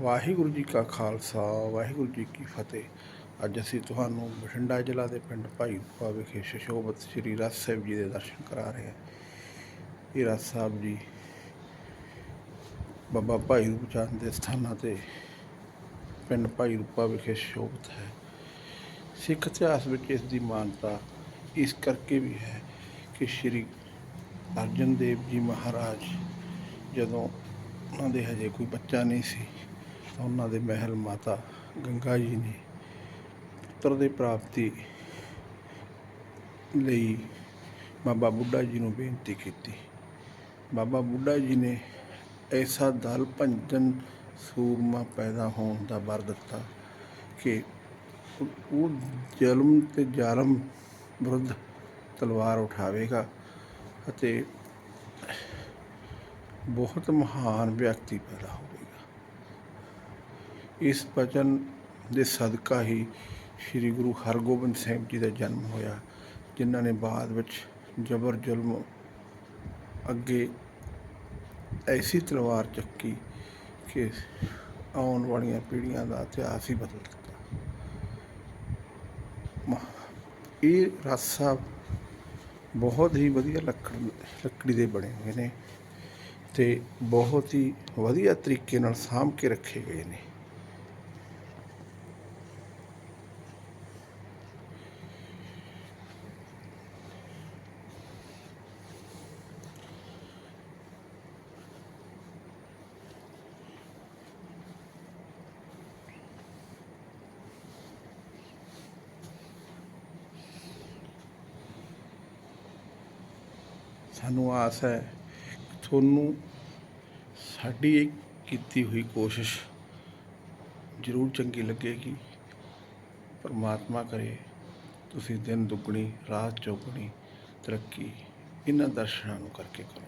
ਵਾਹਿਗੁਰੂ ਜੀ ਕਾ ਖਾਲਸਾ, ਵਾਹਿਗੁਰੂ ਜੀ ਕੀ ਫਤਿਹ। ਅੱਜ ਅਸੀਂ ਤੁਹਾਨੂੰ ਬਠਿੰਡਾ ਜ਼ਿਲ੍ਹਾ ਦੇ ਪਿੰਡ ਭਾਈ ਭਾਈਪਾ ਵਿਖੇ ਸ਼ਸ਼ੋਭਤ ਸ੍ਰੀ ਰਸ ਸਾਹਿਬ ਜੀ ਦੇ ਦਰਸ਼ਨ ਕਰਾ ਰਹੇ ਹਾਂ। ਇਹ ਰਸ ਸਾਹਿਬ ਜੀ ਬਾਬਾ ਭਾਈ ਰੂਪ ਚੰਦ ਦੇ ਸਥਾਨਾਂ ਤੇ ਪਿੰਡ ਭਾਈ ਰੂਪਾ ਵਿਖੇ ਸ਼ੋਭਤ ਹੈ। ਸਿੱਖ ਇਤਿਹਾਸ ਵਿੱਚ ਇਸ ਦੀ ਮਾਨਤਾ ਇਸ ਕਰਕੇ ਵੀ ਹੈ ਕਿ ਸ਼੍ਰੀ ਅਰਜਨ ਦੇਵ ਜੀ ਮਹਾਰਾਜ ਜਦੋਂ ਉਹਨਾਂ ਦੇ ਹਜੇ ਕੋਈ ਬੱਚਾ ਨਹੀਂ ਸੀ ਉਹਨਾਂ ਦੇ ਮਹਿਲ ਮਾਤਾ ਗੰਗਾ ਜੀ ਨੇ ਪੁੱਤਰ ਦੇ ਪ੍ਰਾਪਤੀ ਲਈ ਬਾਬਾ ਬੁੱਢਾ ਜੀ ਨੂੰ ਬੇਨਤੀ ਕੀਤੀ। ਬਾਬਾ ਬੁੱਢਾ ਜੀ ਨੇ ਐਸਾ ਦਲ ਭੰਜਨ ਸੂਰਮਾ ਪੈਦਾ ਹੋਣ ਦਾ ਵਰ ਦਿੱਤਾ ਕਿ ਉਹ- ਜ਼ੁਲਮ ਤੇ ਜ਼ਾਲਮ ਵਿਰੁੱਧ ਤਲਵਾਰ ਉਠਾਵੇਗਾ ਅਤੇ ਬਹੁਤ ਮਹਾਨ ਵਿਅਕਤੀ ਪੈਦਾ ਹੋਵੇਗਾ। ਇਸ ਬਚਨ ਦੇ ਸਦਕਾ ਹੀ ਸ੍ਰੀ ਗੁਰੂ ਹਰਗੋਬਿੰਦ ਸਾਹਿਬ ਜੀ ਦਾ ਜਨਮ ਹੋਇਆ, ਜਿਨ੍ਹਾਂ ਨੇ ਬਾਅਦ ਵਿੱਚ ਜ਼ਬਰ ਜ਼ੁਲਮ ਅੱਗੇ ਐਸੀ ਤਲਵਾਰ ਚੱਕੀ ਕਿ ਆਉਣ ਵਾਲੀਆਂ ਪੀੜ੍ਹੀਆਂ ਦਾ ਇਤਿਹਾਸ ਹੀ ਬਦਲ ਦਿੱਤਾ। ਮ- ਇਹ ਰਾਸਾ ਬਹੁਤ ਹੀ ਵਧੀਆ ਲੱਕੜ, ਲੱਕੜੀ ਦੇ ਬਣੇ ਹੋਏ ਨੇ ਤੇ ਬਹੁਤ ਹੀ ਵਧੀਆ ਤਰੀਕੇ ਨਾਲ ਸਾਂਭ ਕੇ ਰੱਖੇ ਗਏ ਨੇ। ਸਾਨੂੰ ਆਸ ਹੈ ਤੁਹਾਨੂੰ ਸਾਡੀ ਇਹ ਕੀਤੀ ਹੋਈ ਕੋਸ਼ਿਸ਼ ਜ਼ਰੂਰ ਚੰਗੀ ਲੱਗੇਗੀ। ਪਰਮਾਤਮਾ ਕਰੇ ਤੁਸੀਂ ਦਿਨ ਦੁੱਗਣੀ, ਰਾਤ ਚੌਗਣੀ ਤਰੱਕੀ ਇਹਨਾਂ ਦਰਸ਼ਨਾਂ ਨੂੰ ਕਰਕੇ ਕਰੋ।